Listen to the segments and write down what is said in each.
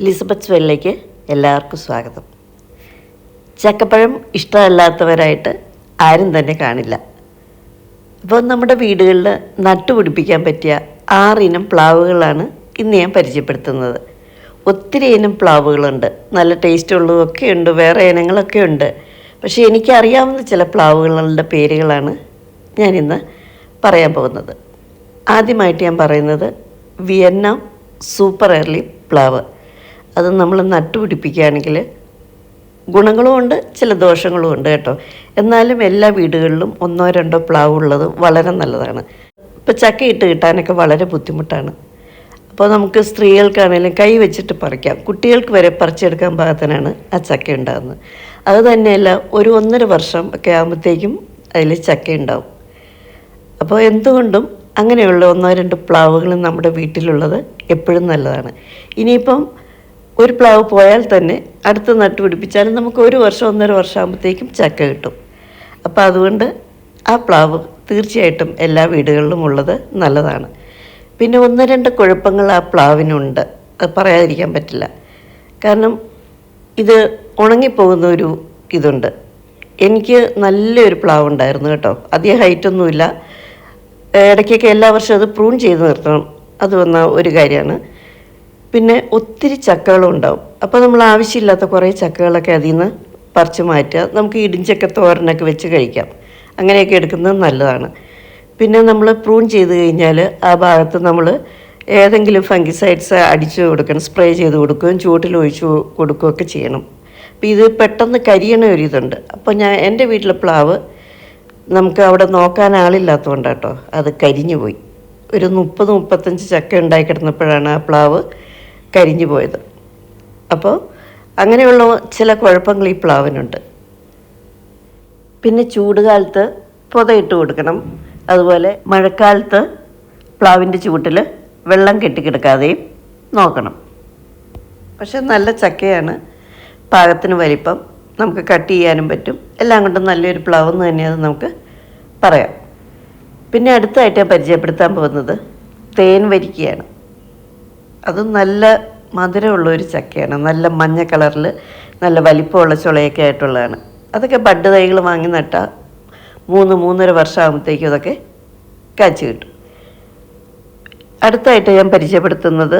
ലിസബത്ത് വെള്ളിലേക്ക് എല്ലാവർക്കും സ്വാഗതം. ചക്കപ്പഴം ഇഷ്ടമല്ലാത്തവരായിട്ട് ആരും തന്നെ കാണില്ല. അപ്പോൾ നമ്മുടെ വീടുകളിൽ നട്ടുപിടിപ്പിക്കാൻ പറ്റിയ ആറിനം പ്ലാവുകളാണ് ഇന്ന് ഞാൻ പരിചയപ്പെടുത്തുന്നത്. ഒത്തിരി ഇനം പ്ലാവുകളുണ്ട്. നല്ല ടേസ്റ്റ് ഉള്ളതൊക്കെ ഉണ്ട്. വേറെ ഇനങ്ങളൊക്കെ ഉണ്ട്. പക്ഷേ എനിക്കറിയാവുന്ന ചില പ്ലാവുകളുടെ പേരുകളാണ് ഞാനിന്ന് പറയാൻ പോകുന്നത്. ആദ്യമായിട്ട് ഞാൻ പറയുന്നത് വിയന്ന സൂപ്പർ എർലി പ്ലാവ്. അത് നമ്മൾ നട്ടുപിടിപ്പിക്കുകയാണെങ്കിൽ ഗുണങ്ങളുമുണ്ട് ചില ദോഷങ്ങളും ഉണ്ട് കേട്ടോ. എന്നാലും എല്ലാ വീടുകളിലും ഒന്നോ രണ്ടോ പ്ലാവ് ഉള്ളത് വളരെ നല്ലതാണ്. ഇപ്പോൾ ചക്ക ഇട്ട് കിട്ടാനൊക്കെ വളരെ ബുദ്ധിമുട്ടാണ്. അപ്പോൾ നമുക്ക് സ്ത്രീകൾക്കാണെങ്കിലും കൈ വെച്ചിട്ട് പറിക്കാം. കുട്ടികൾക്ക് വരെ പറിച്ചെടുക്കാൻ പാകത്തിനാണ് ആ ചക്ക ഉണ്ടാകുന്നത്. അത് തന്നെയല്ല ഒരു ഒന്നര വർഷം ഒക്കെ ആകുമ്പോഴത്തേക്കും അതിൽ ചക്ക ഉണ്ടാവും. അപ്പോൾ എന്തുകൊണ്ടും അങ്ങനെയുള്ള ഒന്നോ രണ്ട് പ്ലാവുകൾ നമ്മുടെ വീട്ടിലുള്ളത് എപ്പോഴും നല്ലതാണ്. ഇനിയിപ്പം ഒരു പ്ലാവ് പോയാൽ തന്നെ അടുത്ത് നട്ടുപിടിപ്പിച്ചാലും നമുക്ക് ഒരു വർഷം ഒന്നര വർഷം ആകുമ്പോഴത്തേക്കും ചക്ക കിട്ടും. അപ്പോൾ അതുകൊണ്ട് ആ പ്ലാവ് തീർച്ചയായിട്ടും എല്ലാ വീടുകളിലും ഉള്ളത് നല്ലതാണ്. പിന്നെ ഒന്ന് രണ്ട് കുഴപ്പങ്ങൾ ആ പ്ലാവിനുണ്ട്. അത് പറയാതിരിക്കാൻ പറ്റില്ല. കാരണം ഇത് ഉണങ്ങിപ്പോകുന്ന ഒരു ഇതുണ്ട്. എനിക്ക് നല്ലൊരു പ്ലാവ് ഉണ്ടായിരുന്നു കേട്ടോ. അധികം ഹൈറ്റൊന്നുമില്ല ഇടയ്ക്കൊക്കെ എല്ലാ വർഷവും അത് പ്രൂൺ ചെയ്ത് നിർത്തണം. അത് വന്ന ഒരു കാര്യമാണ്. പിന്നെ ഒത്തിരി ചക്കകളും ഉണ്ടാവും. അപ്പോൾ നമ്മൾ ആവശ്യമില്ലാത്ത കുറേ ചക്കകളൊക്കെ അതിൽ നിന്ന് പറിച്ച് മാറ്റുക. നമുക്ക് ഇടിഞ്ചക്ക തോരനൊക്കെ വെച്ച് കഴിക്കാം. അങ്ങനെയൊക്കെ എടുക്കുന്നത് നല്ലതാണ്. പിന്നെ നമ്മൾ പ്രൂൺ ചെയ്ത് കഴിഞ്ഞാൽ ആ ഭാഗത്ത് നമ്മൾ ഏതെങ്കിലും ഫംഗിസൈഡ്സ് അടിച്ചു കൊടുക്കണം സ്പ്രേ ചെയ്ത് കൊടുക്കുകയും ചൂട്ടിൽ ഒഴിച്ചു കൊടുക്കുകയൊക്കെ ചെയ്യണം. അപ്പോൾ ഇത് പെട്ടെന്ന് കരിയണ ഒരു ഇതുണ്ട്. അപ്പോൾ ഞാൻ എന്റെ വീട്ടിലെ പ്ലാവ് നമുക്ക് അവിടെ നോക്കാൻ ആളില്ലാത്തതുകൊണ്ട് കേട്ടോ അത് കരിഞ്ഞു പോയി. ഒരു മുപ്പത് മുപ്പത്തഞ്ച് ചക്ക ഉണ്ടായി കിടന്നപ്പോഴാണ് ആ പ്ലാവ് കരിഞ്ഞു പോയത് അപ്പോൾ അങ്ങനെയുള്ള ചില കുഴപ്പങ്ങൾ ഈ പ്ലാവിനുണ്ട്. പിന്നെ ചൂടുകാലത്ത് പുതയിട്ട് കൊടുക്കണം. അതുപോലെ മഴക്കാലത്ത് പ്ലാവിന്റെ ചൂട്ടിൽ വെള്ളം കെട്ടിക്കിടക്കാതെയും നോക്കണം. പക്ഷെ നല്ല ചക്കയാണ്. പാകത്തിന് വലിപ്പം നമുക്ക് കട്ട് ചെയ്യാനും പറ്റും. എല്ലാം കൊണ്ടും നല്ലൊരു പ്ലാവ് എന്ന് തന്നെയാണ് നമുക്ക് പറയാം. പിന്നെ അടുത്തായിട്ട് പരിചയപ്പെടുത്താൻ പോകുന്നത് തേൻ വരിക്കയാണ്. അത് നല്ല മധുരമുള്ള ഒരു ചക്കയാണ്. നല്ല മഞ്ഞ കളറിൽ നല്ല വലിപ്പമുള്ള ചുളയൊക്കെ ആയിട്ടുള്ളതാണ്. അതൊക്കെ ബഡ് തൈകൾ വാങ്ങി നട്ടാൽ മൂന്ന് മൂന്നര വർഷമാകുമ്പോഴത്തേക്കും അതൊക്കെ കാച്ചു കിട്ടും. അടുത്തായിട്ട് ഞാൻ പരിചയപ്പെടുത്തുന്നത്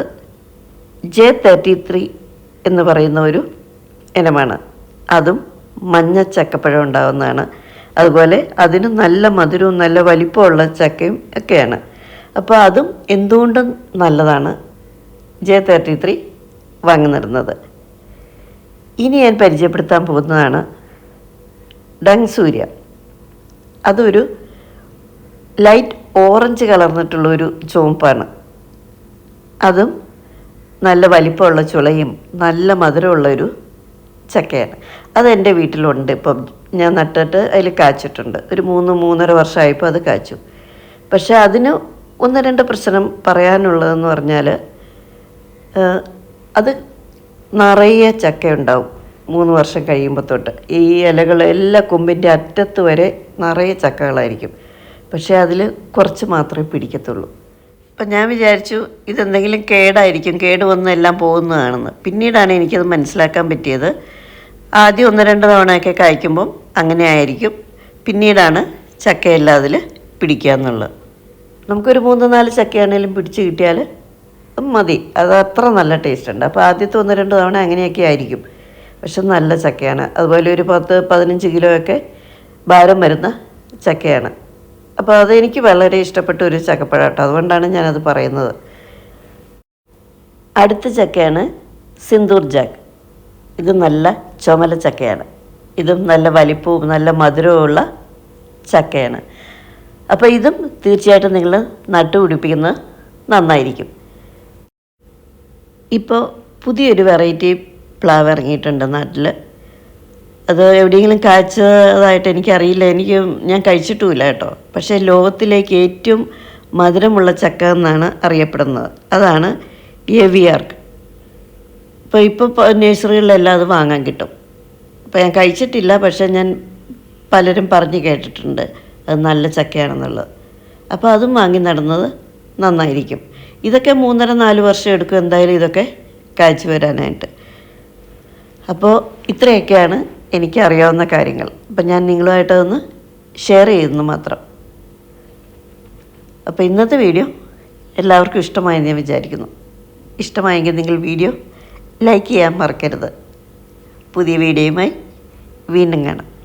ജെ തേർട്ടി ത്രീ എന്ന് പറയുന്ന ഒരു ഇനമാണ്. അതും മഞ്ഞ ചക്കപ്പഴം ഉണ്ടാകുന്നതാണ് അതുപോലെ അതിന് നല്ല മധുരവും നല്ല വലിപ്പമുള്ള ചക്കയും ഒക്കെയാണ്. അപ്പോൾ അതും എന്തുകൊണ്ടും നല്ലതാണ്. ജെ തേർട്ടി ത്രീ വാങ്ങുന്നിരുന്നത് ഇനി ഞാൻ പരിചയപ്പെടുത്താൻ പോകുന്നതാണ് ഡങ് സൂര്യ അതൊരു ലൈറ്റ് ഓറഞ്ച് കലർന്നിട്ടുള്ള ഒരു ചുവപ്പാണ്. അതും നല്ല വലിപ്പമുള്ള ചുളയും നല്ല മധുരമുള്ള ഒരു ചക്കയാണ്. അതെന്റെ വീട്ടിലുണ്ട്. ഇപ്പം ഞാൻ നട്ടിട്ട് അതിൽ കാച്ചിട്ടുണ്ട്. ഒരു മൂന്ന് മൂന്നര വർഷമായപ്പോൾ അത് കാച്ചു. പക്ഷേ അതിന് ഒന്ന് രണ്ട് പ്രശ്നം പറയാനുള്ളതെന്ന് പറഞ്ഞാൽ അത് നിറയെ ചക്ക ഉണ്ടാവും മൂന്ന് വർഷം കഴിയുമ്പോൾ തൊട്ട്. ഈ ഇലകൾ എല്ലാ കൊമ്പിന്റെ അറ്റത്ത് വരെ നിറയെ ചക്കകളായിരിക്കും. പക്ഷേ അതിൽ കുറച്ച് മാത്രമേ പിടിക്കത്തുള്ളൂ. അപ്പം ഞാൻ വിചാരിച്ചു ഇതെന്തെങ്കിലും കേടായിരിക്കും കേട് വന്ന് എല്ലാം പോകുന്നതാണെന്ന്. പിന്നീടാണ് എനിക്കത് മനസ്സിലാക്കാൻ പറ്റിയത്. ആദ്യം ഒന്ന് രണ്ട് തവണയൊക്കെ കായ്ക്കുമ്പം അങ്ങനെ ആയിരിക്കും. പിന്നീടാണ് ചക്കയെല്ലാം അതിൽ പിടിക്കുക എന്നുള്ളത് നമുക്കൊരു മൂന്ന് നാല് ചക്കയാണെങ്കിലും പിടിച്ച് കിട്ടിയാൽ മതി. അത് അത്ര നല്ല ടേസ്റ്റ് ഉണ്ട്. അപ്പോൾ ആദ്യത്തെ ഒന്ന് രണ്ട് തവണ അങ്ങനെയൊക്കെ ആയിരിക്കും. പക്ഷെ നല്ല ചക്കയാണ്. അതുപോലെ ഒരു പത്ത് പതിനഞ്ച് കിലോയൊക്കെ ഭാരം വരുന്ന ചക്കയാണ്. അപ്പോൾ അതെനിക്ക് വളരെ ഇഷ്ടപ്പെട്ട ഒരു ചക്കപ്പഴം കേട്ടോ. അതുകൊണ്ടാണ് ഞാനത് പറയുന്നത്. അടുത്ത ചക്കയാണ് സിന്ദൂർ ജാക്ക് ഇത് നല്ല ചുമല ചക്കയാണ്. ഇതും നല്ല വലിപ്പവും നല്ല മധുരവുമുള്ള ചക്കയാണ്. അപ്പോൾ ഇതും തീർച്ചയായിട്ടും നിങ്ങൾ നട്ടുപിടിപ്പിക്കുന്നത് നന്നായിരിക്കും. ഇപ്പോൾ പുതിയൊരു വെറൈറ്റി പ്ലാവ് ഇറങ്ങിയിട്ടുണ്ട് നാട്ടിൽ അത് എവിടെയെങ്കിലും കാഴ്ചതായിട്ട് എനിക്കറിയില്ല. എനിക്ക് ഞാൻ കഴിച്ചിട്ടുമില്ല കേട്ടോ. പക്ഷേ ലോകത്തിലേക്ക് ഏറ്റവും മധുരമുള്ള ചക്ക എന്നാണ് അറിയപ്പെടുന്നത്. അതാണ് എവിയാർക്ക് ഇപ്പോൾ ഇപ്പോൾ നേഴ്സറികളിലെല്ലാം അത് വാങ്ങാൻ കിട്ടും. അപ്പോൾ ഞാൻ കഴിച്ചിട്ടില്ല പക്ഷേ ഞാൻ പലരും പറഞ്ഞു കേട്ടിട്ടുണ്ട്. അത് നല്ല ചക്കയാണെന്നുള്ളത്. അപ്പോൾ അതും വാങ്ങി നടുന്നത് നന്നായിരിക്കും. ഇതൊക്കെ മൂന്നര നാല് വർഷം എടുക്കും എന്തായാലും ഇതൊക്കെ കാഴ്ച വരാനായിട്ട്. അപ്പോൾ ഇത്രയൊക്കെയാണ് എനിക്കറിയാവുന്ന കാര്യങ്ങൾ. അപ്പം ഞാൻ നിങ്ങളുമായിട്ടതൊന്ന് ഷെയർ ചെയ്യുന്നു മാത്രം. അപ്പോൾ ഇന്നത്തെ വീഡിയോ എല്ലാവർക്കും ഇഷ്ടമായെന്ന് ഞാൻ വിചാരിക്കുന്നു. ഇഷ്ടമായെങ്കിൽ നിങ്ങൾ വീഡിയോ ലൈക്ക് ചെയ്യാൻ മറക്കരുത്. പുതിയ വീഡിയോയുമായി വീണ്ടും കാണാം.